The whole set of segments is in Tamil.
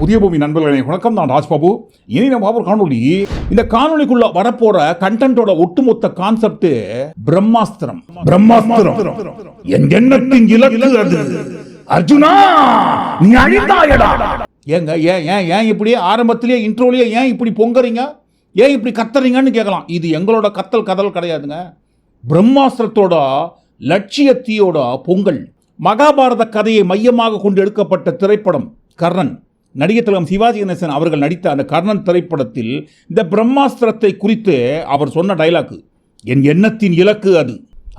புதிய பூமி நண்பர்களே வணக்கம் நான் ராஜ்பாபு. இனி நம்ம ஒரு காணொலி இந்த காணொலிக்குள்ள வரப்போற கண்டென்ட்டோட ஒட்டுமொத்த கான்செப்ட் பிரம்மாஸ்திரம். பிரம்மாஸ்திரம். என் எண்ணத்தின் இலக்கு அது? அர்ஜுனா நீ அழிந்தாயடா. ஏங்க ஏன் ஏன் ஏன் இப்படி ஆரம்பத்திலேயே இன்ட்ரோலேயே ஏன் இப்படி பொங்கறீங்க? ஏன் இப்படி கத்துறீங்கன்னு கேட்கலாம். இது எங்களோட கத்தல் கதல் கிடையாதுங்க. பிரம்மாஸ்திரத்தோட லட்சியத்தியோட பொங்கல். மகாபாரத கதையை மையமாக கொண்டு எடுக்கப்பட்ட திரைப்படம் கர்ணன். நடிகர் திலகம் சிவாஜி கணேசன் அவர்கள் நடித்த அந்த கர்ணன் திரைப்படத்தில் இந்த பிரம்மாஸ்திரத்தை குறித்து அவர் சொன்ன டைலாக்கு என் எண்ணத்தின் இலக்கு அது.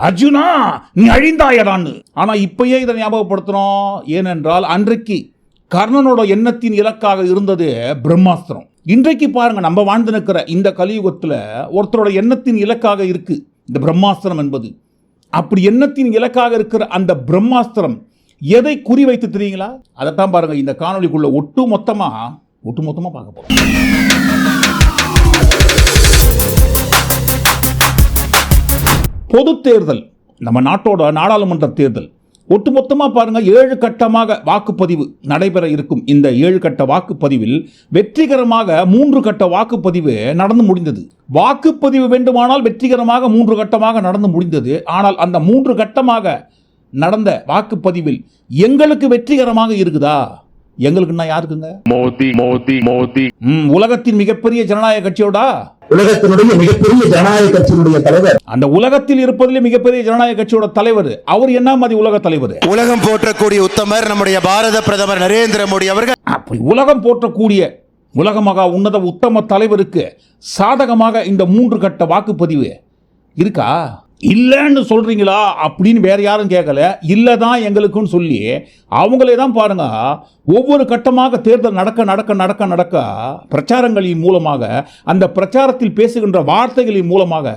அர்ஜுனா நீ அழிந்தாயடான்னு. ஆனால் இப்பயே இதை ஞாபகப்படுத்துகிறோம் ஏனென்றால் அன்றைக்கு கர்ணனோட எண்ணத்தின் இலக்காக இருந்தது பிரம்மாஸ்திரம். இன்றைக்கு பாருங்கள் நம்ம வாழ்ந்து நிற்கிற இந்த கலியுகத்தில் ஒருத்தரோட எண்ணத்தின் இலக்காக இருக்குது இந்த பிரம்மாஸ்திரம் என்பது. அப்படி எண்ணத்தின் இலக்காக இருக்கிற அந்த பிரம்மாஸ்திரம் எதை குறிவைத்து தெரியுங்களா? அதைத்தான் பாருங்க இந்த காணொலிக்குள்ள ஒட்டு மொத்தமாக ஒட்டு மொத்தமாக பார்க்க போகிறோம் பொது தேர்தல் நம்ம நாட்டோட நாடாளுமன்ற தேர்தல் ஒட்டுமொத்தமாக பாருங்க ஏழு கட்டமாக வாக்குப்பதிவு நடைபெற இருக்கும் இந்த ஏழு கட்ட வாக்குப்பதிவில் வெற்றிகரமாக மூன்று கட்ட வாக்குப்பதிவு நடந்து முடிந்தது. வாக்குப்பதிவு வேண்டுமானால் வெற்றிகரமாக மூன்று கட்டமாக நடந்து முடிந்தது. ஆனால் அந்த மூன்று கட்டமாக நடந்த வாக்குப்பதிவில் எங்களுக்கு வெற்றிகரமாக இருக்குதா? எங்களுக்குன்னா யாருக்குங்க? மோதி மோதி மோதி. உலகத்தின் மிகப்பெரிய ஜனநாயக கட்சியோடா? உலகத்தினுடைய மிகப்பெரிய ஜனநாயக கட்சியினுடைய தலைவர். அந்த உலகத்தில் இருப்பதிலே மிகப்பெரிய ஜனநாயக கட்சியோட தலைவர். அவர் என்ன மாதிரி உலக தலைவர்? உலகம் போற்றக்கூடிய உத்தமர் நம்முடைய பாரத பிரதமர் நரேந்திர மோடி அவர்கள். அப்படி உலகம் போற்றக்கூடிய உலக மகா உன்னத உத்தம தலைவருக்கு சாதகமாக இந்த மூன்று கட்ட வாக்குப்பதிவு இருக்கா? இல்லைன்னு சொல்கிறீங்களா அப்படின்னு வேறு யாரும் கேட்கல. இல்லை தான் எங்களுக்குன்னு சொல்லி அவங்களே தான் பாருங்கள் ஒவ்வொரு கட்டமாக தேர்தல் நடக்க நடக்க நடக்க நடக்க பிரச்சாரங்களின் மூலமாக அந்த பிரச்சாரத்தில் பேசுகின்ற வார்த்தைகளின் மூலமாக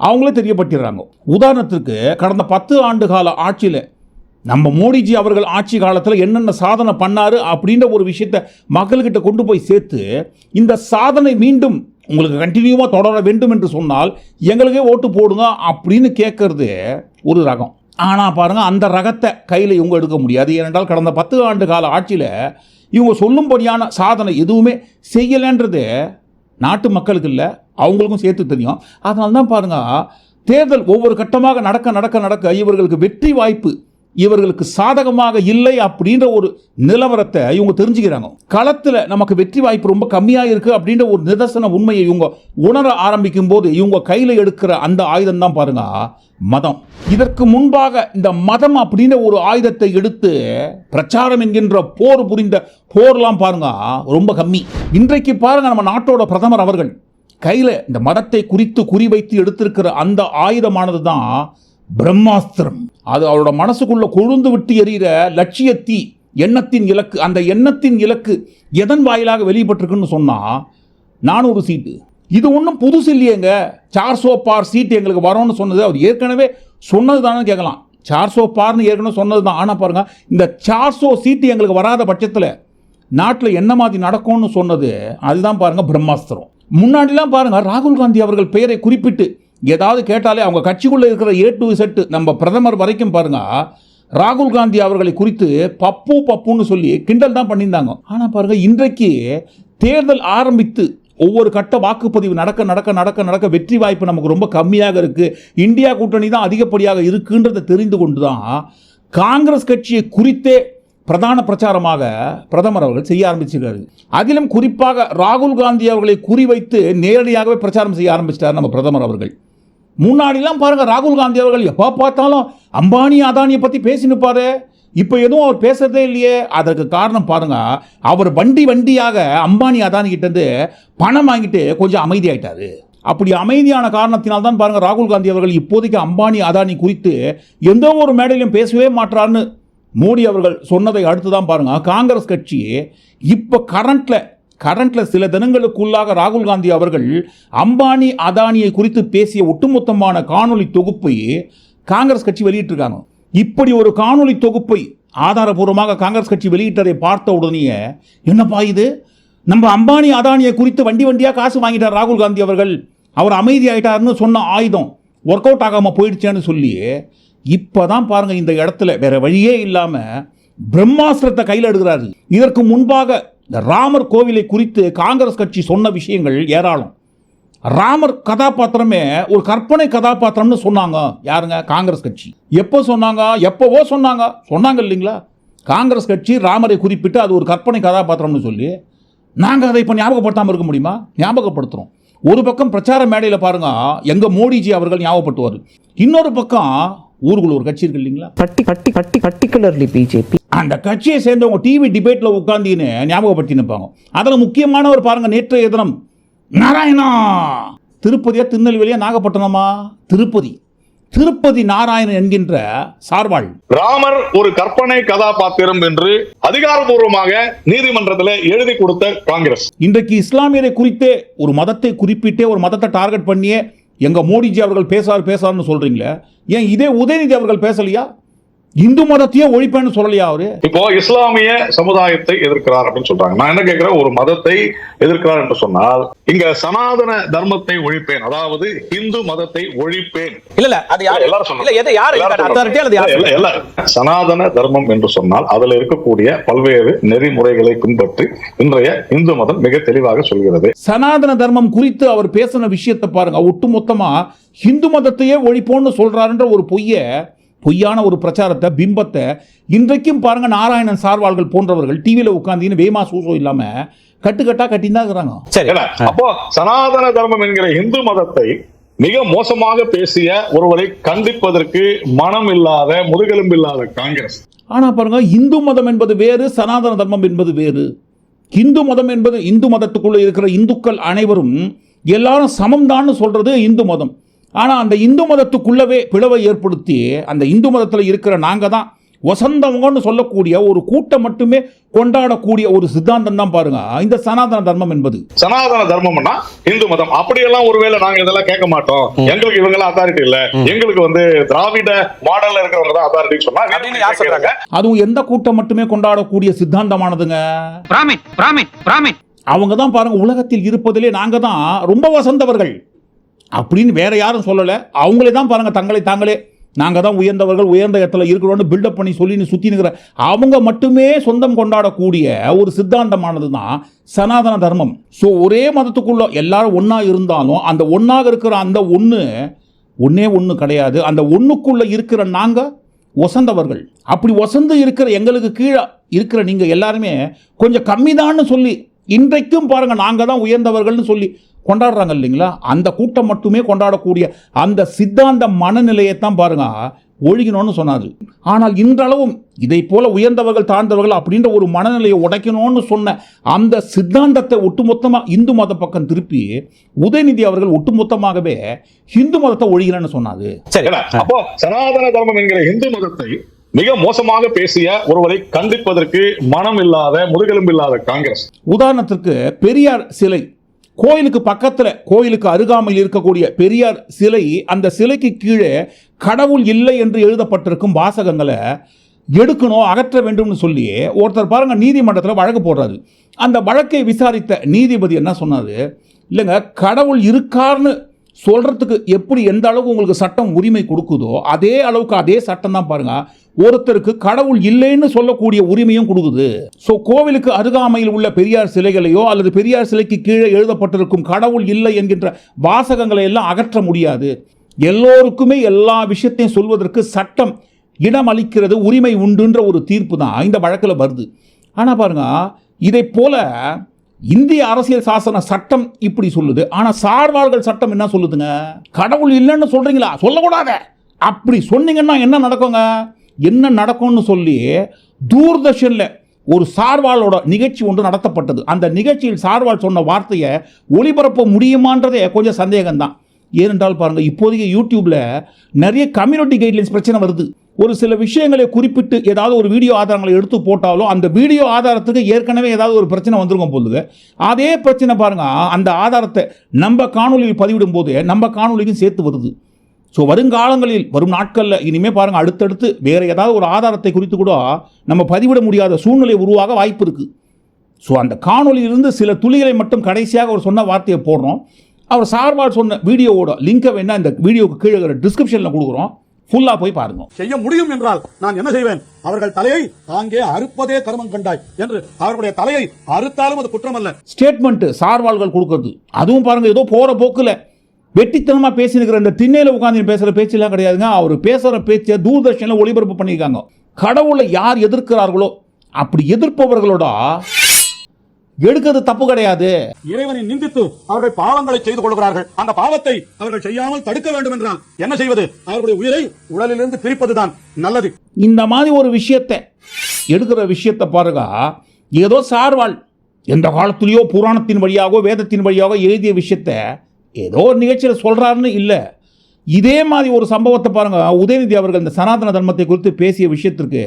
அவங்களே தெரியப்பட்டுறாங்க உதாரணத்துக்கு கடந்த பத்து ஆண்டு கால ஆட்சியில் நம்ம மோடிஜி அவர்கள் ஆட்சி காலத்தில் என்னென்ன சாதனை பண்ணார் அப்படின்ற ஒரு விஷயத்தை மக்கள்கிட்ட கொண்டு போய் சேர்த்து இந்த சாதனை மீண்டும் உங்களுக்கு கண்டினியூவாக தொடர வேண்டும் என்று சொன்னால் எங்களுக்கே ஓட்டு போடுங்க அப்படின்னு கேட்கறது ஒரு ரகம். ஆனால் பாருங்கள் அந்த ரகத்தை கையில் இவங்க எடுக்க முடியாது. ஏனென்றால் கடந்த பத்து ஆண்டு கால ஆட்சியில் இவங்க சொல்லும்படியான சாதனை எதுவுமே செய்யலைன்றது நாட்டு மக்களுக்கு இல்லை அவங்களுக்கும் சேர்த்து தெரியும். அதனால தான் பாருங்கள் தேர்தல் ஒவ்வொரு கட்டமாக நடக்க நடக்க நடக்க இவர்களுக்கு வெற்றி வாய்ப்பு இவர்களுக்கு சாதகமாக இல்லை அப்படின்ற ஒரு நிலவரத்தை இவங்க தெரிஞ்சுக்கிறாங்க. களத்தில் நமக்கு வெற்றி வாய்ப்பு ரொம்ப கம்மியாக இருக்குது அப்படின்ற ஒரு நிதர்சன உண்மையை இவங்க உணர ஆரம்பிக்கும் போது இவங்க கையில் எடுக்கிற அந்த ஆயுதம் தான் பாருங்க மதம். இதற்கு முன்பாக இந்த மதம் அப்படின்ற ஒரு ஆயுதத்தை எடுத்து பிரச்சாரம் என்கின்ற போர் புரிந்த போர்லாம் பாருங்க ரொம்ப கம்மி. இன்றைக்கு பாருங்க நம்ம நாட்டோட பிரதமர் அவர்கள் கையில் இந்த மதத்தை குறித்து குறிவைத்து எடுத்திருக்கிற அந்த ஆயுதமானது தான் பிரம்மாஸ்திரம். அது அவரோட மனசுக்குள்ள கொழுந்து விட்டு எறிகிற லட்சிய தீ எண்ணத்தின் இலக்கு அந்த எண்ணத்தின் இலக்கு எதன் வாயிலாக வெளிப்பட்டிருக்குன்னு சொன்னால் நானூறு சீட்டு. இது ஒன்றும் புதுசு இல்லையேங்க. சார்சோ பார் சீட்டு எங்களுக்கு வரும்னு சொன்னது அவர் ஏற்கனவே சொன்னது தானே கேட்கலாம். சார்சோ பார்னு ஏற்கனவே சொன்னது தான் ஆனால் பாருங்கள் இந்த சார்சோ சீட்டு எங்களுக்கு வராத பட்சத்தில் நாட்டில் என்ன மாதிரி நடக்கும்னு சொன்னது அதுதான் பாருங்க பிரம்மாஸ்திரம். முன்னாடிலாம் பாருங்கள் ராகுல் காந்தி அவர்கள் பெயரை குறிப்பிட்டு ஏதாவது கேட்டாலே அவங்க கட்சிக்குள்ளே இருக்கிற ஏ டு செட்டு நம்ம பிரதமர் வரைக்கும் பாருங்க. ராகுல் காந்தி அவர்களை குறித்து பப்பு பப்புன்னு சொல்லி கிண்டல் தான் பண்ணியிருந்தாங்க. ஆனால் பாருங்க இன்றைக்கு தேர்தல் ஆரம்பித்து ஒவ்வொரு கட்ட வாக்குப்பதிவு நடக்க நடக்க நடக்க நடக்க வெற்றி வாய்ப்பு நமக்கு ரொம்ப கம்மியாக இருக்குது இந்தியா கூட்டணி தான் அதிகப்படியாக இருக்குன்றதை தெரிந்து கொண்டு தான் காங்கிரஸ் கட்சியை குறித்தே பிரதான பிரச்சாரமாக பிரதமர் அவர்கள் செய்ய ஆரம்பிச்சிருக்காரு. அதிலும் குறிப்பாக ராகுல் காந்தி அவர்களை குறிவைத்து நேரடியாகவே பிரச்சாரம் செய்ய ஆரம்பிச்சிட்டார் நம்ம பிரதமர் அவர்கள். முன்னாடிலாம் பாருங்க ராகுல் காந்தி அவர்கள் எப்போ பார்த்தாலும் அம்பானி அதானியை பற்றி பேசினுப்பாரு. இப்போ எதுவும் அவர் பேசுறதே இல்லையே. அதற்கு காரணம் பாருங்க அவர் வண்டி வண்டியாக அம்பானி அதானிகிட்டேருந்து பணம் வாங்கிட்டு கொஞ்சம் அமைதியாயிட்டாரு. அப்படி அமைதியான காரணத்தினால் தான் பாருங்கள் ராகுல் காந்தி அவர்கள் இப்போதைக்கு அம்பானி அதானி குறித்து எந்த ஒரு மேடையிலும் பேசவே மாட்டார்னு மோடி அவர்கள் சொன்னதை அடுத்து தான் பாருங்கள் காங்கிரஸ் கட்சி இப்போ கரண்ட்டில் கரண்ட்ல சில தினங்களுக்குள்ளாக ராகுல் காந்தி அவர்கள் அம்பானி அதானியை குறித்து பேசிய ஒட்டுமொத்தமான காணொலி தொகுப்பை காங்கிரஸ் கட்சி வெளியிட்டிருக்காங்க. இப்படி ஒரு காணொலி தொகுப்பை ஆதாரபூர்வமாக காங்கிரஸ் கட்சி வெளியிட்டதை பார்த்த உடனேயே என்னப்பா இது? நம்ம அம்பானி அதானியை குறித்து வண்டி வண்டியாக காசு வாங்கிட்டார் ராகுல் காந்தி அவர்கள். அவர் அமைதியாயிட்டார்னு சொன்ன ஆயுதம் ஒர்க் அவுட் ஆகாமல் போயிடுச்சேன்னு சொல்லி இப்போ தான் பாருங்கள் இந்த இடத்துல வேறு வழியே இல்லாமல் பிரம்மாஸ்திரத்தை கையில் எடுக்கிறாரு. இதற்கு முன்பாக இந்த ராமர் கோவிலை குறித்து காங்கிரஸ் கட்சி சொன்ன விஷயங்கள் ஏராளம். ராமர் கதாபாத்திரமே ஒரு கற்பனை கதாபாத்திரம்னு சொன்னாங்க. யாருங்க? காங்கிரஸ் கட்சி. எப்போ சொன்னாங்க? எப்போவோ சொன்னாங்க. சொன்னாங்க இல்லைங்களா? காங்கிரஸ் கட்சி ராமரை குறிப்பிட்டு அது ஒரு கற்பனை கதாபாத்திரம்னு சொல்லி நாங்கள் அதை இப்போ ஞாபகப்படுத்தாமல் இருக்க முடியுமா? ஞாபகப்படுத்துகிறோம் ஒரு பக்கம் பிரச்சார மேடையில் பாருங்க. எங்கள் மோடிஜி அவர்கள் ஞாபகப்படுத்துவார். இன்னொரு பக்கம் ஊருக்குள்ள ஒரு கட்சி இருக்கு இல்லைங்களா? பட்டி பட்டி பட்டி particularly பிஜேபி. அந்த கட்சியை சேர்ந்தவங்க டிவி டிபேட்டில் உட்காந்தின்னு ஞாபகப்படுத்தி நிற்பாங்க அதில் முக்கியமானவர் பாருங்க நேற்றைய தினம் நாராயணா! திருப்பதியா திருநெல்வேலியா நாகப்பட்டினமா? திருப்பதி. திருப்பதி நாராயணன் என்கின்ற சார்வாள் ராமர் ஒரு கற்பனை கதாபாத்திரம் என்று அதிகாரப்பூர்வமாக நீதிமன்றத்தில் எழுதி கொடுத்த காங்கிரஸ். இன்றைக்கு இஸ்லாமியரை குறித்தே ஒரு மதத்தை குறிப்பிட்டே ஒரு மதத்தை டார்கெட் பண்ணியே எங்க மோடிஜி அவர்கள் பேசார் பேசார்னு சொல்றீங்களே? ஏன் இதே உதயநிதி அவர்கள் பேசலையா? இந்து மதத்தையே ஒழிப்பேன்னு சொல்லலையா அவரு? இப்போ இஸ்லாமிய சமுதாயத்தை எதிர்க்கிறார் அப்படின்னு சொல்றாங்க. நான் என்ன கேட்கிறேன்? ஒரு மதத்தை எதிர்க்கிறார் என்று சொன்னால் இங்க சனாதன தர்மத்தை ஒழிப்பேன் அதாவது இந்து மதத்தை ஒழிப்பேன். இல்ல இல்ல அது யாரு எல்லாரும் இல்ல. சனாதன தர்மம் என்று சொன்னால் அதுல இருக்கக்கூடிய பல்வேறு நெறிமுறைகளை பின்பற்றி இன்றைய இந்து மதம் மிக தெளிவாக சொல்கிறது. சனாதன தர்மம் குறித்து அவர் பேசின விஷயத்தை பாருங்க. ஒட்டுமொத்தமா இந்து மதத்தையே ஒழிப்போம்னு சொல்றாருன்ற ஒரு பொய்ய பொய்யான ஒரு பிரச்சாரத்தை பிம்பத்தை இன்றைக்கும் பாருங்க நாராயணன் சார்வாள்கள் போன்றவர்கள் டிவியில உட்காந்து வேமா சூசோ இல்லாம கட்டுக்கட்டா கட்டின்னு தான் இருக்கிறாங்க. சரி. அப்போ சனாதன தர்மம் என்கிற இந்து மதத்தை மிக மோசமாக பேசிய ஒருவரை கண்டிப்பதற்கு மனம் இல்லாத முதுகெலும்பு இல்லாத காங்கிரஸ். ஆனா பாருங்க இந்து மதம் என்பது வேறு சனாதன தர்மம் என்பது வேறு. இந்து மதம் என்பது இந்து மதத்துக்குள்ள இருக்கிற இந்துக்கள் அனைவரும் எல்லாரும் சமம்தான்னு சொல்றது இந்து மதம். ஆனா அந்த இந்து மதத்துக்குள்ளவே பிளவை ஏற்படுத்தி அந்த இந்து மதத்தில் இருக்கிற நாங்க தான் வசந்தவங்கன்னு சொல்லக்கூடிய ஒரு கூட்டம் மட்டுமே கொண்டாடக்கூடிய ஒரு சித்தாந்தம் தான் பாருங்க. இந்த சனாதன தர்மம் என்பது. சனாதன தர்மம்னா இந்து மதம். அப்படியெல்லாம் ஒருவேளை நாங்க இதெல்லாம் கேட்க மாட்டோம். எங்களுக்கு இவங்க அத்தாரிட்டி இல்ல. எங்களுக்கு வந்து திராவிட மாடல்ல இருக்கிறவங்க தான் அத்தாரிட்டி சொன்னா அதுவும் எந்த கூட்டம் மட்டுமே கொண்டாடக்கூடிய சித்தாந்தமானதுங்க? பிராமின் பிராமின் பிராமின். அவங்க தான் பாருங்க உலகத்தில் இருப்பதிலே நாங்க தான் ரொம்ப வசந்தவர்கள். அப்படின்னு வேற யாரும் சொல்லலை. அவங்களே தான் பாருங்கள் தங்களை தாங்களே. நாங்கள் தான் உயர்ந்தவர்கள் உயர்ந்த இடத்துல இருக்கிறோன்னு பில்டப் பண்ணி சொல்லி சுற்றி நிற்கிற அவங்க மட்டுமே சொந்தம் கொண்டாடக்கூடிய ஒரு சித்தாந்தமானது தான் சனாதன தர்மம். ஸோ ஒரே மதத்துக்குள்ள எல்லாரும் ஒன்றா இருந்தாலும் அந்த ஒன்றாக இருக்கிற அந்த ஒன்று ஒன்றே ஒன்று கிடையாது. அந்த ஒன்றுக்குள்ளே இருக்கிற நாங்கள் ஒசந்தவர்கள் அப்படி ஒசந்து இருக்கிற எங்களுக்கு கீழே இருக்கிற நீங்கள் எல்லாருமே கொஞ்சம் கம்மிதான்னு சொல்லி இன்றைக்கும் பாருங்கள் நாங்கள் தான் உயர்ந்தவர்கள்னு சொல்லி கொண்டாடுறாங்க இல்லைங்களா? அந்த கூட்டம் மட்டுமே கொண்டாடக்கூடிய அந்த சித்தாந்த மனநிலையைத்தான் பாருங்க. ஒழிக்கணும்னு சொன்னாரு. ஆனால் இன்றளவும் இதை போல உயர்ந்தவர்கள் தாழ்ந்தவர்கள் அப்படின்ற ஒரு மனநிலையை உடைக்கணும்னு சொன்ன அந்த சித்தாந்தத்தை ஒட்டுமொத்தமாக இந்து மத பக்கம் திருப்பி உதயநிதி அவர்கள் ஒட்டுமொத்தமாகவே இந்து மதத்தை ஒழிகிறேன்னு சொன்னாரு. அப்போ சனாதன தர்மம் என்கிற இந்து மதத்தை மிக மோசமாக பேசிய ஒருவரை கண்டிப்பதற்கு மனம் இல்லாத முதுகெலும்பு இல்லாத காங்கிரஸ். உதாரணத்திற்கு பெரியார் சிலை கோயிலுக்கு பக்கத்தில் கோயிலுக்கு அருகாமையில் இருக்கக்கூடிய பெரியார் சிலை அந்த சிலைக்கு கீழே கடவுள் இல்லை என்று எழுதப்பட்டிருக்கும் வாசகங்களை எடுக்கணும் அகற்ற வேண்டும்னு சொல்லி ஒருத்தர் பாருங்க நீதிமன்றத்தில் வழக்கு போடுறாரு. அந்த வழக்கை விசாரித்த நீதிபதி என்ன சொன்னார்? இல்லைங்க கடவுள் இருக்கார்னு சொல்கிறதுக்கு எப்படி எந்த அளவுக்கு உங்களுக்கு சட்டம் உரிமை கொடுக்குதோ அதே அளவுக்கு அதே சட்டம் தான் பாருங்கள் ஒருத்தருக்கு கடவுள் இல்லைன்னு சொல்லக்கூடிய உரிமையும் கொடுக்குது. ஸோ கோவிலுக்கு அருகாமையில் உள்ள பெரியார் சிலைகளையோ அல்லது பெரியார் சிலைக்கு கீழே எழுதப்பட்டிருக்கும் கடவுள் இல்லை என்கின்ற வாசகங்களை எல்லாம் அகற்ற முடியாது. எல்லோருக்குமே எல்லா விஷயத்தையும் சொல்வதற்கு சட்டம் இடம் அளிக்கிறது உரிமை உண்டுன்ற ஒரு தீர்ப்பு தான். இந்த வழக்கில் வருது. ஆனால் பாருங்க இதை போல இந்திய அரசியல் சாசன சட்டம் இப்படி சொல்லுது. ஆனால் சார்வார்கள் சட்டம் என்ன சொல்லுதுங்க? கடவுள் இல்லைன்னு சொல்றீங்களா? சொல்லக்கூடாத. அப்படி சொன்னீங்கன்னா என்ன நடக்குங்க? என்ன நடக்கும்னு சொல்லி தூர்தர்ஷனில் ஒரு சார்வாளோட நிகழ்ச்சி ஒன்று நடத்தப்பட்டது. அந்த நிகழ்ச்சியில் சார்வாள் சொன்ன வார்த்தையை ஒளிபரப்ப முடியுமான்றதே கொஞ்சம் சந்தேகம்தான். ஏனென்றால் பாருங்கள் இப்போதைக்கு யூடியூப்பில் நிறைய கம்யூனிட்டி கைட்லைன்ஸ் பிரச்சனை வருது. ஒரு சில விஷயங்களை குறிப்பிட்டு ஏதாவது ஒரு வீடியோ ஆதாரங்களை எடுத்து போட்டாலோ அந்த வீடியோ ஆதாரத்துக்கு ஏற்கனவே ஏதாவது ஒரு பிரச்சனை வந்திருக்கும் போது அதே பிரச்சனை பாருங்க அந்த ஆதாரத்தை நம்ம காணொலியில் பதிவிடும் போது நம்ம காணொலிக்கும் சேர்த்து வருது. ஸோ வருங்காலங்களில் வரும் நாட்களில் இனிமேல் பாருங்கள் அடுத்தடுத்து வேறு ஏதாவது ஒரு ஆதாரத்தை குறித்து கூட நம்ம பதிவிட முடியாத சூழ்நிலை உருவாக வாய்ப்பு இருக்குது ஸோ அந்த காணொலியிலிருந்து சில துளிகளை மட்டும் கடைசியாக அவர் சொன்ன வார்த்தையை போடுறோம். அவர் சார்பால் சொன்ன வீடியோவோட லிங்கை வேணால் இந்த வீடியோவுக்கு கீழே டிஸ்கிரிப்ஷனில் கொடுக்குறோம். ஃபுல்லா போய் பாருங்க. செய்ய முடியும் என்றால் நான் என்ன செய்வேன்? அவர்கள் தலையை தாங்கே அறுப்பதே கர்மம் கண்டாய் என்று அவர்களுடைய தலையை அறுத்தாலும் அது குற்றம் அல்ல ஸ்டேட்மெண்ட் சார்வாள்கள் கொடுக்கறது. அதுவும் பாருங்க ஏதோ போற போக்குல வெட்டித்தனமா பேசினுக்கிற இந்த திண்ணையில உட்காந்து பேசுற பேச்செல்லாம் கிடையாதுங்க. அவர் பேசுற பேச்சை தூர்தர்ஷன்ல ஒளிபரப்பு பண்ணியிருக்காங்க. கடவுளை யார் எதிர்க்கிறார்களோ அப்படி எதிர்ப்பவர்களோட எடுக்கிறது தப்பு கிடையாது. இறைவனை நிந்தித்து அவர்கள் பாவங்களை செய்து கொள்கிறார்கள். அந்த பாவத்தை அவர்கள் செய்யாமல் தடுக்க வேண்டும் என்றால் என்ன செய்வது? அவர்களுடைய உயிரை உடலிலிருந்து பிரிப்பதுதான் நல்லது. இந்த மாதிரி ஒரு விஷயத்தை எடுக்கிற விஷயத்தை பாருங்க. ஏதோ சார்வாள் எந்த காலத்துலேயோ புராணத்தின் வழியாகவோ வேதத்தின் வழியாகவோ எழுதிய விஷயத்த ஏதோ ஒரு நிகழ்ச்சியில் சொல்கிறாருன்னு இல்லை. இதே மாதிரி ஒரு சம்பவத்தை பாருங்க. உதயநிதி அவர்கள் இந்த சனாதன தர்மத்தை குறித்து பேசிய விஷயத்திற்கு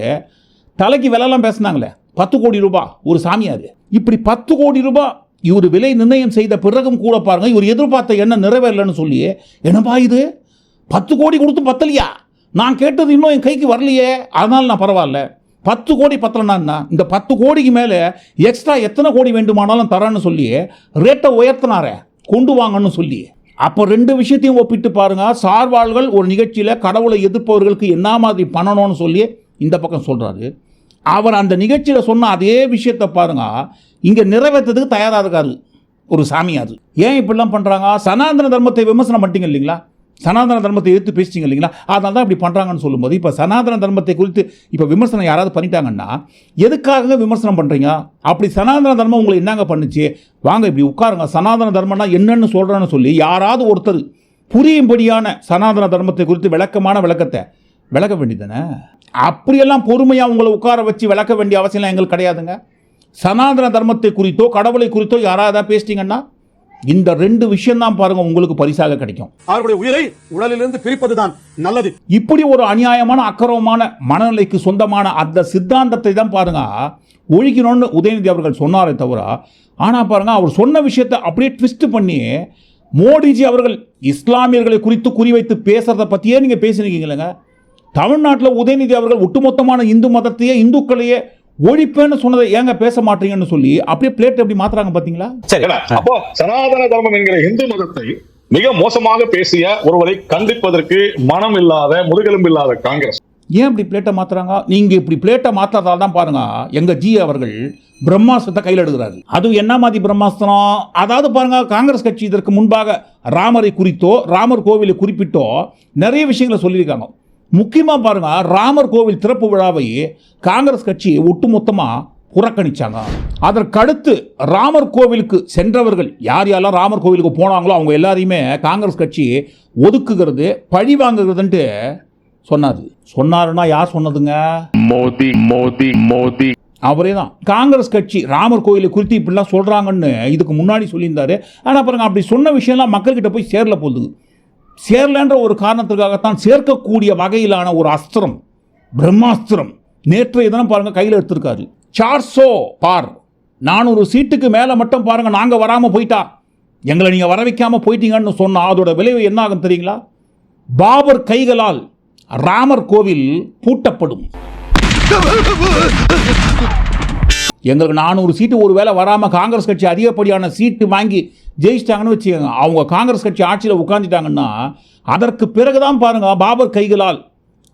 தலைக்கு விலைலாம் பேசுனாங்களே. பத்து கோடி ரூபாய் ஒரு சாமியார் இப்படி பத்து கோடி ரூபாய் இவர் விலை நிர்ணயம் செய்த பிறகும் கூட பாருங்க இவர் எதிர்பார்த்த எண்ணம் நிறைவேறலன்னு சொல்லி என்னப்பா இது? பத்து கோடி கொடுத்து பத்தலையா? நான் கேட்டது இன்னும் என் கைக்கு வரலையே அதனால நான் பரவாயில்ல. பத்து கோடி பத்தலனா இந்த பத்து கோடிக்கு மேலே எக்ஸ்ட்ரா எத்தனை கோடி வேண்டுமானாலும் தரேன்னு சொல்லி ரேட்டை உயர்த்தினாரே கொண்டு வாங்கன்னு சொல்லி அப்போ ரெண்டு விஷயத்தையும் ஒப்பிட்டு பாருங்க. சார்வாள்கள் ஒரு நிகழ்ச்சியில் கடவுளை எதிர்ப்பவர்களுக்கு என்ன மாதிரி பண்ணணும்னு சொல்லி இந்த பக்கம் சொல்கிறாரு அவர் அந்த நிகழ்ச்சியில் சொன்ன அதே விஷயத்தை பாருங்க. இங்கே நிறைவேற்றதுக்கு தயாராக இருக்காரு ஒரு சாமியார். ஏன் இப்படிலாம் பண்ணுறாங்க சனாதன தர்மத்தை விமர்சனம் பண்ணிட்டீங்க இல்லைங்களா? சனாதன தர்மத்தை எதிர்த்து பேசிட்டீங்க இல்லைங்களா? அதனால தான் இப்படி பண்ணுறாங்கன்னு சொல்லும்போது இப்போ சனாதன தர்மத்தை குறித்து இப்போ விமர்சனம் யாராவது பண்ணிட்டாங்கன்னா எதுக்காக விமர்சனம் பண்ணுறீங்க அப்படி சனாதன தர்மம் உங்களை என்னங்க பண்ணுச்சு? வாங்க இப்படி உட்காருங்க. சனாதன தர்மம்னா என்னென்னு சொல்கிறேன்னு சொல்லி யாராவது ஒருத்தர் புரியும்படியான சனாதன தர்மத்தை குறித்து விளக்கமான விளக்கத்தை விளக்க வேண்டியதானே அப்படியெல்லாம் பொறுமையாக உங்களை உட்கார வச்சு விளக்க வேண்டிய அவசியம்லாம் எங்களுக்கு கிடையாதுங்க. சனாதன தர்மத்தை குறித்தோ கடவுளை குறித்தோ யாராவது பேசிட்டீங்கன்னா இந்த ரெண்டு விஷயம்தான் பாருங்க உங்களுக்கு பரிசாக கிடைக்கும். அவர்களுடைய உயிரை உடலிலிருந்து பிரிப்பதுதான் நல்லது. இப்படி ஒரு அநியாயமான அக்கரவமான மனநிலைக்கு சொந்தமான அந்த சித்தாந்தத்தை தான் பாருங்க. ஒழிக்கணும்னு உதயநிதி அவர்கள் சொன்னாரே தவிர ஆனால் பாருங்க அவர் சொன்ன விஷயத்தை அப்படியே ட்விஸ்ட் பண்ணி மோடிஜி அவர்கள் இஸ்லாமியர்களை குறித்து குறிவைத்து பேசுறத பற்றியே நீங்கள் பேசினீங்களேங்க தமிழ்நாட்டில் உதயநிதி அவர்கள் ஒட்டுமொத்தமான இந்து மதத்தையே இந்துக்களையே ஒழிப்பேன்னு சொன்னதை ஏங்க பேச மாட்டீங்கன்னு சொல்லி அப்படியே பிளேட் எப்படி மாத்துறாங்க பார்த்தீங்களா சரி அப்போ சனாதன தர்மம் என்கிற இந்து மதத்தை மிக மோசமாக பேசிய ஒருவரை கண்டிப்பதற்கு மனம் இல்லாத முதுகெலும்பு இல்லாத காங்கிரஸ். ஏன் இப்படி பிளேட்டை மாத்துறாங்க? நீங்க இப்படி பிளேட்டை மாத்தாதால தான் பாருங்க எங்க ஜி அவர்கள் பிரம்மாஸ்திரத்தை கையில் எடுக்கிறாரு. அது என்ன மாதிரி பிரம்மாஸ்திரம்? அதாவது பாருங்க காங்கிரஸ் கட்சி இதற்கு முன்பாக ராமரை குறித்தோ ராமர் கோவிலை குறிப்பிட்டோ நிறைய விஷயங்களை சொல்லியிருக்காங்க. முக்கியமாக பாருங்க ராமர் கோவில் திறப்பு விழாவை காங்கிரஸ் கட்சி ஒட்டுமொத்தமாக புறக்கணிச்சாங்க. அதற்கடுத்து ராமர் கோவிலுக்கு சென்றவர்கள் யார் யாரெல்லாம் ராமர் கோவிலுக்கு போனாங்களோ அவங்க எல்லாரையுமே காங்கிரஸ் கட்சி ஒதுக்குகிறது பழி வாங்குகிறதுன்ட்டு சொன்னார். சொன்னாருன்னா யார் சொன்னதுங்க? Modi, Modi, Modi. அவரே தான் காங்கிரஸ் கட்சி ராமர் கோயிலை குறித்து இப்படிலாம் சொல்கிறாங்கன்னு இதுக்கு முன்னாடி சொல்லியிருந்தாரு. ஆனால் பாருங்க அப்படி சொன்ன விஷயம்லாம் மக்கள்கிட்ட போய் சேரல போகுது. சேரலன்ற ஒரு காரணத்துக்காகத்தான் சேர்க்கக்கூடிய வகையிலான ஒரு அஸ்திரம் பிரம்மாஸ்திரம். நேற்றைய தினம் பாருங்கள் கையில் எடுத்திருக்காரு. சார்சோ பார். நானூறு சீட்டுக்கு மேலே மட்டும் பாருங்கள் நாங்கள் வராமல் போயிட்டா. எங்களை நீங்கள் வர வைக்காமல் போயிட்டீங்கன்னு சொன்னால் அதோட விளைவு என்ன ஆகும் தெரியுங்களா? பாபர் கைகளால் ராமர் கோவில் பூட்டப்படும். எங்களுக்கு நானூறு சீட்டு ஒரு வேளை வராமல் காங்கிரஸ் கட்சி அதிகப்படியான சீட்டு வாங்கி ஜெயிச்சிட்டாங்கன்னு வச்சுக்கோங்க. அவங்க காங்கிரஸ் கட்சி ஆட்சியில் உட்காந்துட்டாங்கன்னா அதற்கு பிறகுதான் பாருங்க பாபர் கைகளால்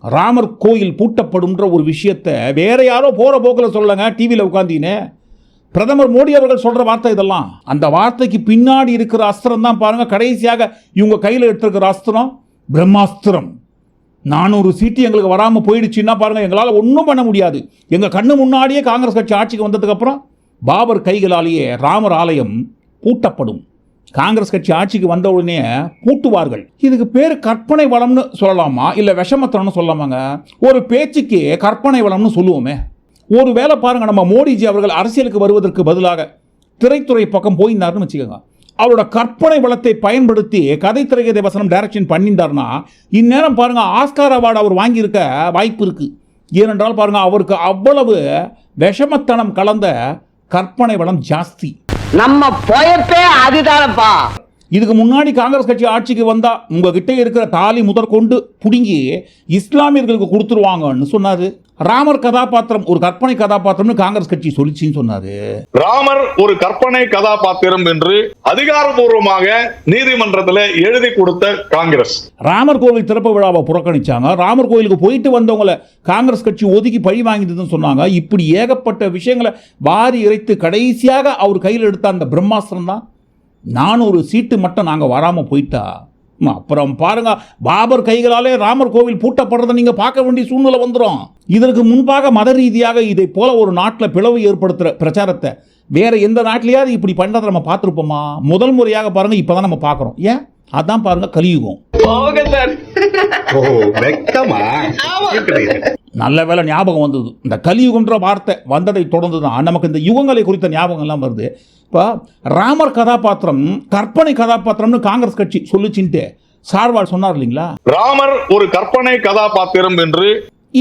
ராமர் கோயில் பூட்டப்படும்ன்ற ஒரு விஷயத்தை வேற யாரோ போகிற போக்கில் சொல்லலைங்க டிவியில் உட்காந்தின்னு பிரதமர் மோடி அவர்கள் சொல்கிற வார்த்தை இதெல்லாம். அந்த வார்த்தைக்கு பின்னாடி இருக்கிற அஸ்திரம் தான் பாருங்கள் கடைசியாக இவங்க கையில் எடுத்துருக்கிற அஸ்திரம் பிரம்மாஸ்திரம். நானூறு சீட்டு எங்களுக்கு வராமல் போயிடுச்சுன்னா பாருங்கள் எங்களால் ஒன்றும் பண்ண முடியாது. எங்கள் கண்ணு முன்னாடியே காங்கிரஸ் கட்சி ஆட்சிக்கு வந்ததுக்கப்புறம் பாபர் கைகளாலேயே ராமர் ஆலயம் பூட்டப்படும். காங்கிரஸ் கட்சி ஆட்சிக்கு வந்த உடனே பூட்டுவார்கள் இதுக்கு பேர் கற்பனை வளம்னு சொல்லலாமா? இல்லை விஷமத்தனம்னு சொல்லலாமாங்க? ஒரு பேச்சுக்கு கற்பனை வளம்னு சொல்லுவோமே. ஒரு வேளை பாருங்க நம்ம மோடிஜி அவர்கள் அரசியலுக்கு வருவதற்கு பதிலாக திரைத்துறை பக்கம் போயிருந்தாருன்னு வச்சுக்கோங்க. அவரோட கற்பனை வளத்தை பயன்படுத்தி கதை திரைகதை வசனம் டைரக்ஷன் பண்ணியிருந்தாருன்னா இந்நேரம் பாருங்கள் ஆஸ்கார் அவார்டு அவர் வாங்கியிருக்க வாய்ப்பு இருக்குது ஏனென்றால் பாருங்கள் அவருக்கு அவ்வளவு விஷமத்தனம் கலந்த கற்பனை வளம் ஜாஸ்தி. நம்ம பொயப்பே அதுதானப்பா. இதுக்கு முன்னாடி காங்கிரஸ் கட்சி ஆட்சிக்கு வந்தா உங்ககிட்ட இருக்கிற தாலி முதற்கொண்டு புடுங்கி இஸ்லாமியர்களுக்கு கொடுத்துருவாங்கன்னு சொன்னாரு. ராமர் கதாபாத்திரம் ஒரு கற்பனை கதாபாத்திரம்னு காங்கிரஸ் கட்சி சொல்லிச்சின்னு சொன்னாரு. ராமர் ஒரு கற்பனை கதாபாத்திரம் என்று அதிகாரப்பூர்வமாக நீதிமன்றத்தில் எழுதி கொடுத்த காங்கிரஸ். ராமர் கோவில் திறப்பு விழாவை புறக்கணிச்சாங்க. ராமர் கோயிலுக்கு போயிட்டு வந்தவங்கள காங்கிரஸ் கட்சி ஒதுக்கி பழி வாங்கிட்டதுன்னு சொன்னாங்க. இப்படி ஏகப்பட்ட விஷயங்களை வாரி இறைத்து கடைசியாக அவர் கையில் எடுத்த அந்த பிரம்மாஸ்திரம் தான் நானூறு சீட்டு மட்டும் நாங்கள் வராமல் போயிட்டா? அப்புறம் பாருங்க பாபர் கைகளாலே ராமர் கோவில் பூட்டப்படுறதை நீங்கள் பார்க்க வேண்டிய சூழ்நிலை வந்துடும் இதற்கு முன்பாக மத ரீதியாக இதை போல ஒரு நாட்டில் பிளவு ஏற்படுத்துகிற பிரச்சாரத்தை வேற எந்த நாட்டிலேயாவது இப்படி பண்ணுறதை நம்ம பார்த்துருப்போமா? முதல் முறையாக பாருங்க இப்போ தான் நம்ம பார்க்குறோம். ஏன்? அதான் பாருங்க கலியுகம். நல்ல வேளை ஞாபகம் வந்தது. இந்த கலியுகம்ன்ற வார்த்தை வந்ததை தொடர்ந்து தான் நமக்கு இந்த யுகங்களை குறித்த ஞாபகம் எல்லாம் வருது. இப்போ ராமர் கதாபாத்திரம் கற்பனை கதாபாத்திரம்னு காங்கிரஸ் கட்சி சொல்லுச்சின்ட்டு சார்வால் சொன்னார் இல்லைங்களா? ராமர் ஒரு கற்பனை கதாபாத்திரம் என்று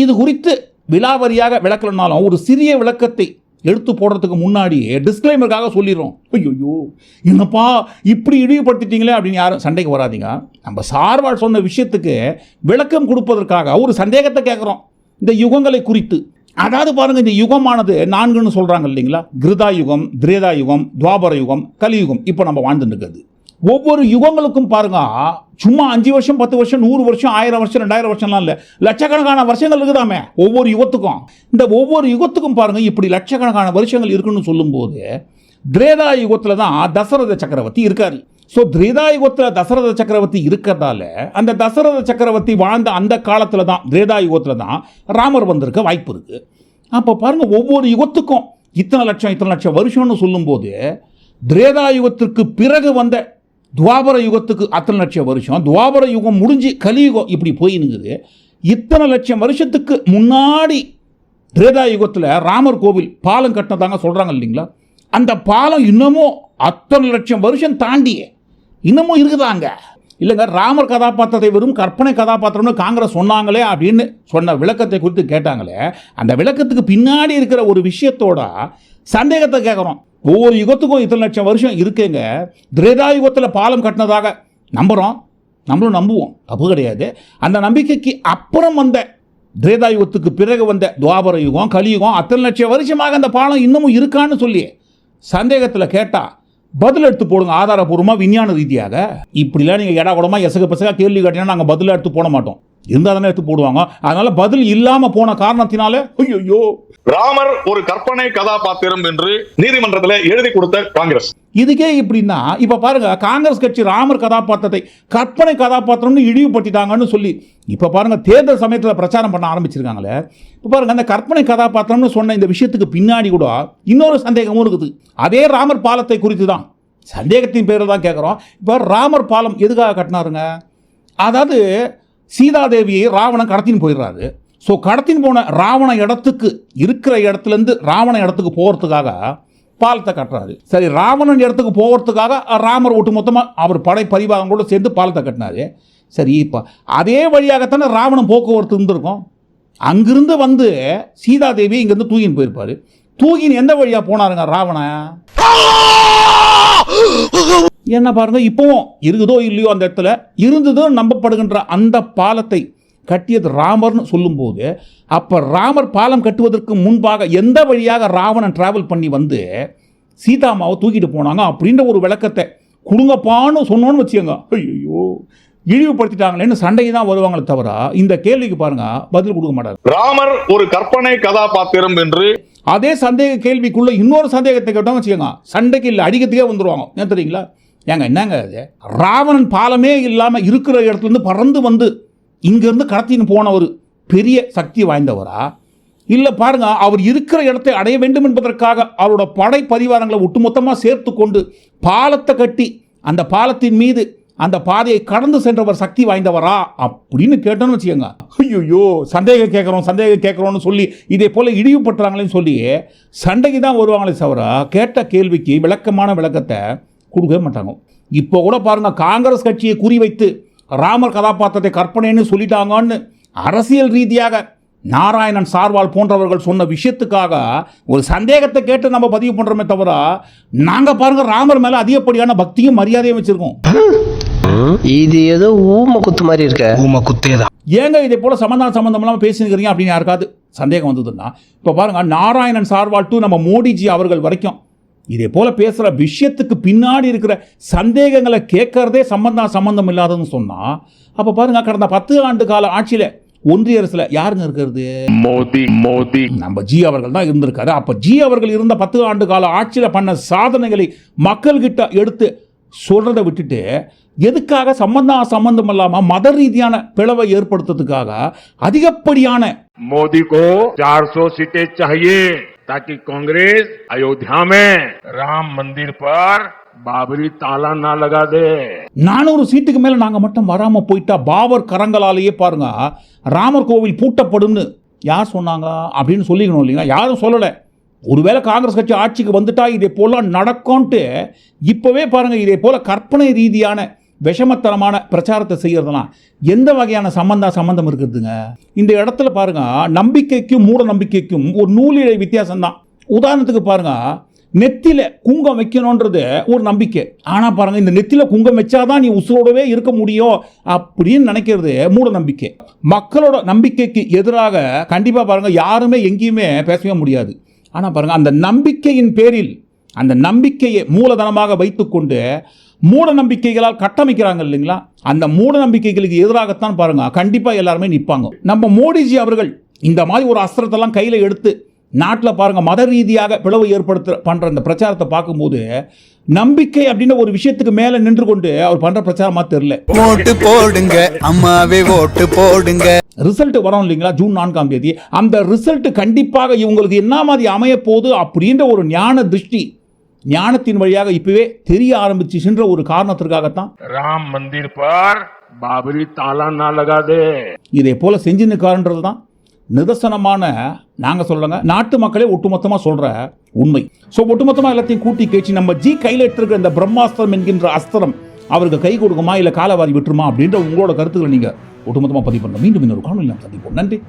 இது குறித்து விலாவரியாக விளக்கலனாலும் ஒரு சிறிய விளக்கத்தை எடுத்து போடுறதுக்கு முன்னாடியே டிஸ்க்ளைமருக்காக சொல்லிடுறோம். ஐயோ என்னப்பா இப்படி இழிவுபடுத்திட்டீங்களே அப்படின்னு யாரும் சண்டைக்கு வராதீங்க. நம்ம சார்வால் சொன்ன விஷயத்துக்கு விளக்கம் கொடுப்பதற்காக ஒரு சந்தேகத்தை கேட்குறோம். இந்த யுகங்களை குறித்து. அதாவது பாருங்கள் இந்த யுகமானது நான்குன்னு சொல்கிறாங்க இல்லைங்களா? கிருதா யுகம் திரேதா யுகம் துவாபர யுகம் கலியுகம். இப்போ நம்ம வாழ்ந்துட்டு இருக்கிறது. ஒவ்வொரு யுகங்களுக்கும் பாருங்க. சும்மா அஞ்சு வருஷம் பத்து வருஷம் நூறு வருஷம் ஆயிரம் வருஷம் ரெண்டாயிரம் வருஷம்லாம் இல்லை. லட்சக்கணக்கான வருஷங்கள் இருக்குதாமே ஒவ்வொரு யுகத்துக்கும். இந்த ஒவ்வொரு யுகத்துக்கும் பாருங்க இப்படி லட்சக்கணக்கான வருஷங்கள் இருக்குன்னு சொல்லும்போது திரேதா யுகத்தில் தான் தசரத சக்கரவர்த்தி இருக்கார். ஸோ திரேதா யுகத்தில் தசரத சக்கரவர்த்தி இருக்கிறதால அந்த தசரத சக்கரவர்த்தி வாழ்ந்த அந்த காலத்தில் தான் திரேதா யுகத்தில் தான் ராமர் வந்திருக்க வாய்ப்பு இருக்குது அப்போ பாருங்க ஒவ்வொரு யுகத்துக்கும் இத்தனை லட்சம் இத்தனை லட்சம் வருஷம்னு சொல்லும்போது திரேதா யுகத்திற்கு பிறகு வந்த துவாபர யுகத்துக்கு அத்தனை லட்சம் வருஷம். துவாபர யுகம் முடிஞ்சு கலியுகம் இப்படி போயினுங்குது. இத்தனை லட்சம் வருஷத்துக்கு முன்னாடி திரேதா யுகத்தில் ராமர் கோவில் பாலம் கட்டினதாங்க சொல்கிறாங்க இல்லைங்களா? அந்த பாலம் இன்னமும் அத்தனை லட்சம் வருஷம் தாண்டி இன்னமும் இருக்குதாங்க. இல்லைங்க ராமர் கதாபாத்திரத்தை வெறும் கற்பனை கதாபாத்திரம்னு காங்கிரஸ் சொன்னாங்களே அப்படின்னு சொன்ன விளக்கத்தை குறித்து கேட்டாங்களே அந்த விளக்கத்துக்கு பின்னாடி இருக்கிற ஒரு விஷயத்தோட சந்தேகத்தை கேட்குறோம் ஒவ்வொரு யுகத்துக்கும் இத்தனை லட்சம் வருஷம் இருக்குங்க. திரேதா யுகத்தில் பாலம் கட்டினதாக நம்புகிறோம் நம்மளும் நம்புவோம். தப்பு கிடையாது. அந்த நம்பிக்கைக்கு அப்புறம் வந்த திரேதா யுகத்துக்கு பிறகு வந்த துவாபர யுகம் கலியுகம் அத்தனை லட்சம் வருஷமாக அந்த பாலம் இன்னமும் இருக்கான்னு சொல்லி சந்தேகத்தில் கேட்டால் பதில் எடுத்து போடுங்க ஆதாரபூர்வமாக விஞ்ஞான ரீதியாக. இப்படிலாம் நீங்கள் இட கூடமாக எசக பசக கேள்வி கேட்டீங்கன்னா நாங்கள் பதில் எடுத்து போட மாட்டோம். இருந்தால் தானே எடுத்து போடுவாங்க. அதனால பதில் இல்லாமல் போன காரணத்தினால ஐயோ ராமர் ஒரு கற்பனை கதாபாத்திரம் என்று நீதிமன்றத்தில் எழுதி கொடுத்த காங்கிரஸ். இதுக்கே இப்படின்னா இப்போ பாருங்க காங்கிரஸ் கட்சி ராமர் கதாபாத்திரத்தை கற்பனை கதாபாத்திரம்னு இழிவுபடுத்திட்டாங்கன்னு சொல்லி இப்போ பாருங்க தேர்தல் சமயத்தில் பிரச்சாரம் பண்ண ஆரம்பிச்சிருக்காங்களே. இப்போ பாருங்க அந்த கற்பனை கதாபாத்திரம்னு சொன்ன இந்த விஷயத்துக்கு பின்னாடி கூட இன்னொரு சந்தேகமும் இருக்குது அதே ராமர் பாலத்தை குறித்து தான் சந்தேகத்தின் பேரில் தான் கேட்குறோம் இப்போ ராமர் பாலம் எதுக்காக கட்டினாருங்க? அதாவது சீதாதேவியை ராவணன் கடத்தின்னு போயிடுறாரு. ஸோ கடத்தின்னு போன ராவண இடத்துக்கு இருக்கிற இடத்துலேருந்து ராவண இடத்துக்கு போகிறதுக்காக பாலத்தை கட்டுறாரு. சரி ராவணன் இடத்துக்கு போகிறதுக்காக ராமர் ஒட்டு மொத்தமாக அவர் படை பரிவாரங்களோட சேர்ந்து பாலத்தை கட்டினாரு. சரி இப்போ அதே வழியாகத்தானே ராவணன் போக்குவரத்து இருந்திருக்கும். அங்கிருந்து வந்து சீதாதேவி இங்கேருந்து தூக்கின்னு போயிருப்பாரு. தூக்கின்னு எந்த வழியாக போனாருங்க ராவணன்? என்ன பாருங்க இப்போவும் இருக்குதோ இல்லையோ அந்த இடத்துல இருந்ததும் நம்பப்படுகின்ற அந்த பாலத்தை கட்டியது ராமர்னு சொல்லும்போது அப்போ ராமர் பாலம் கட்டுவதற்கு முன்பாக எந்த வழியாக ராவணன் டிராவல் பண்ணி வந்து சீதாமாவை தூக்கிட்டு போனாங்க அப்படின்ற ஒரு விளக்கத்தை கொடுங்கப்பான்னு சொன்னோன்னு வச்சுக்கோங்க. ஐயோ இழிவுபடுத்திட்டாங்களேன்னு சண்டைக்கு தான் வருவாங்களே தவிர இந்த கேள்விக்கு பாருங்க பதில் கொடுக்க மாட்டாங்க ராமர் ஒரு கற்பனை கதாபாத்திரம் என்று அதே சந்தேக கேள்விக்குள்ள இன்னொரு சந்தேகத்தை கேட்டாங்க வச்சுக்கோங்க. சண்டைக்கு இல்லை அடிக்கிறதுக்கே வந்துருவாங்க. ஏன் தெரியுங்களா? ஏங்க என்னங்க அது ராவணன் பாலமே இல்லாமல் இருக்கிற இடத்துலேருந்து பறந்து வந்து இங்கேருந்து கடத்தின்னு போன ஒரு பெரிய சக்தி வாய்ந்தவரா? இல்லை பாருங்க அவர் இருக்கிற இடத்தை அடைய வேண்டும் என்பதற்காக அவரோட படை பரிவாரங்களை ஒட்டுமொத்தமாக சேர்த்து கொண்டு பாலத்தை கட்டி அந்த பாலத்தின் மீது அந்த பாதையை கடந்து சென்றவர் சக்தி வாய்ந்தவரா? அப்படின்னு கேட்டோன்னு வச்சுக்கோங்க. ஐயோ சந்தேகம் கேட்குறோம் சந்தேகம் கேட்குறோம்னு சொல்லி இதே போல் இழிவுபட்டுறாங்களேன்னு சொல்லி சண்டைக்கு தான் வருவாங்களே தவிர கேட்ட கேள்விக்கு விளக்கமான விளக்கத்தை கொடுக்கவே மாட்டாங்க. இப்போ கூட பாருங்க காங்கிரஸ் கட்சியை குறிவைத்து ராமர் கதாபாத்திரத்தை கற்பனைன்னு சொல்லிட்டாங்கன்னு அரசியல் ரீதியாக நாராயணன் சார்வால் போன்றவர்கள் சொன்ன விஷயத்துக்காக ஒரு சந்தேகத்தை கேட்டு நம்ம பதிவு பண்றோமே தவிர நாங்க பாருங்க ராமர் மேல அதிகப்படியான பக்தியும் மரியாதையும் வச்சிருக்கோம். இது ஏதோ ஊம குத்து மாதிரி இருக்க. ஊம குத்தேதான் ஏங்க இதே போல சம்பந்தம் சம்பந்தம் இல்லாமல் பேசினுக்கிறீங்க அப்படின்னு யாருக்காவது சந்தேகம் வந்ததுன்னா இப்போ பாருங்க நாராயணன் சார்வால் டு நம்ம மோடிஜி அவர்கள் வரைக்கும் இதே போல் பேசுகிற விஷயத்துக்கு பின்னாடி இருக்கிற சந்தேகங்களை கேட்கறதே சம்பந்தம் சம்பந்தம் இல்லாததுன்னு சொன்னால் அப்போ பாருங்கள் கடந்த பத்து ஆண்டு கால ஆட்சியில் ஒன்றிய அரசில் யாருங்க இருக்கிறது? மோதி மோதி. நம்ம ஜி அவர்கள் தான் இருந்திருக்காரு. அப்போ ஜி அவர்கள் இருந்த பத்து ஆண்டு கால ஆட்சியில் பண்ண சாதனைகளை மக்கள்கிட்ட எடுத்து சொல்கிறத விட்டுட்டு எதுக்காக சம்பந்தம் சம்பந்தம் இல்லாமல் மத ரீதியான பிளவை ஏற்படுத்துறதுக்காக அதிகப்படியான மோதிக்கோ சார்சோ சீட்டே சாயே ताकि कांग्रेस अयोध्या में राम मंदिर पर बाबरी ताला ना लगा दे நானூறு சீட்டுக்கு மேல நாங்க மட்டும் வராம போயிட்டா பாபர் கரங்களாலேயே பாருங்க ராமர் கோவில் பூட்டப்படும்னு யார் சொன்னாங்க அப்படின்னு சொல்லிக்கணும் இல்லைங்களா யாரும் சொல்லலை ஒருவேளை காங்கிரஸ் கட்சி ஆட்சிக்கு வந்துட்டா இதே போல நடக்கும்ட்டு இப்பவே பாருங்க இதே போல கற்பனை ரீதியான விஷமத்தனமான பிரச்சாரத்தை செய்யறதுலாம் எந்த வகையான சம்பந்தம் சம்பந்தம் இருக்குதுங்க? இந்த இடத்துல பாருங்க நம்பிக்கைக்கும் மூட நம்பிக்கைக்கும் ஒரு நூலிழை வித்தியாசம்தான். உதாரணத்துக்கு பாருங்க நெத்தியில் குங்கம் வைக்கணுன்றது ஒரு நம்பிக்கை. ஆனால் பாருங்கள் இந்த நெத்தியில் குங்கம் வச்சாதான் நீ உசுரோடவே இருக்க முடியும் அப்படின்னு நினைக்கிறது மூட நம்பிக்கை. மக்களோட நம்பிக்கைக்கு எதிராக கண்டிப்பாக பாருங்கள் யாருமே எங்கேயுமே பேசவே முடியாது. ஆனால் பாருங்கள் அந்த நம்பிக்கையின் பேரில் அந்த நம்பிக்கையை மூலதனமாக வைத்துக்கொண்டு மூட நம்பிக்கைகளால் கட்டமைக்கிறாங்க இல்லைங்களா? அந்த மூட நம்பிக்கைகளுக்கு எதிராகத்தான் பாருங்க. கண்டிப்பா எல்லாருமே நிற்பாங்க. நம்ம மோடிஜி அவர்கள் இந்த மாதிரி ஒரு அஸ்திரத்தெல்லாம் கையில் எடுத்து நாட்டில் பாருங்க மத ரீதியாக பிளவு ஏற்படுத்த பண்ற இந்த பிரச்சாரத்தை பார்க்கும்போது நம்பிக்கை அப்படின்ற ஒரு விஷயத்துக்கு மேலே நின்று கொண்டு அவர் பண்ற பிரச்சாரமா தெரியல. ஓட்டு போடுங்க. அம்மாவே ஓட்டு போடுங்க. ரிசல்ட் வரும் இல்லைங்களா? ஜூன் நான்காம் தேதி. அந்த ரிசல்ட் கண்டிப்பாக இவங்களுக்கு என்ன மாதிரி அமைய போகுது அப்படின்ற ஒரு ஞான திருஷ்டி ஞானத்தின் வழியாக இப்பவே தெரிய ஆரம்பிச்சு சென்ற ஒரு காரணத்திற்காகத்தான் ராம் மந்திர் பார் பாபரி தாலானா லகாதே இதை போல செஞ்சுன்னு தான் நிதர்சனமான நாங்க சொல்றேங்க நாட்டு மக்களே ஒட்டுமொத்தமா சொல்ற உண்மை. ஸோ ஒட்டுமொத்தமா எல்லாத்தையும் கூட்டி கேச்சு நம்ம ஜி கையில் எடுத்திருக்கிற இந்த பிரம்மாஸ்திரம் என்கின்ற அஸ்திரம் அவருக்கு கை கொடுக்குமா இல்லை காலவாரி விட்டுருமா அப்படின்ற உங்களோட கருத்துக்களை நீங்கள் ஒட்டுமொத்தமாக பதிவு பண்ணுங்கள் மீண்டும் இன்னொரு காணொலி நாம் சந்திப்போம். நன்றி.